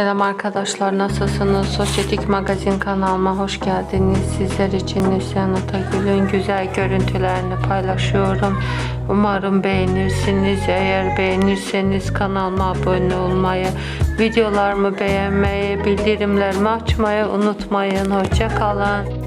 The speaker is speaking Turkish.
Selam arkadaşlar nasılsınız? Sosyetik Magazin kanalıma hoş geldiniz. Sizler için Neslihan Atagül'ün güzel görüntülerini paylaşıyorum. Umarım beğenirsiniz. Eğer beğenirseniz kanalıma abone olmayı, videolarımı beğenmeyi, bildirimlerimi açmayı unutmayın. Hoşça kalın.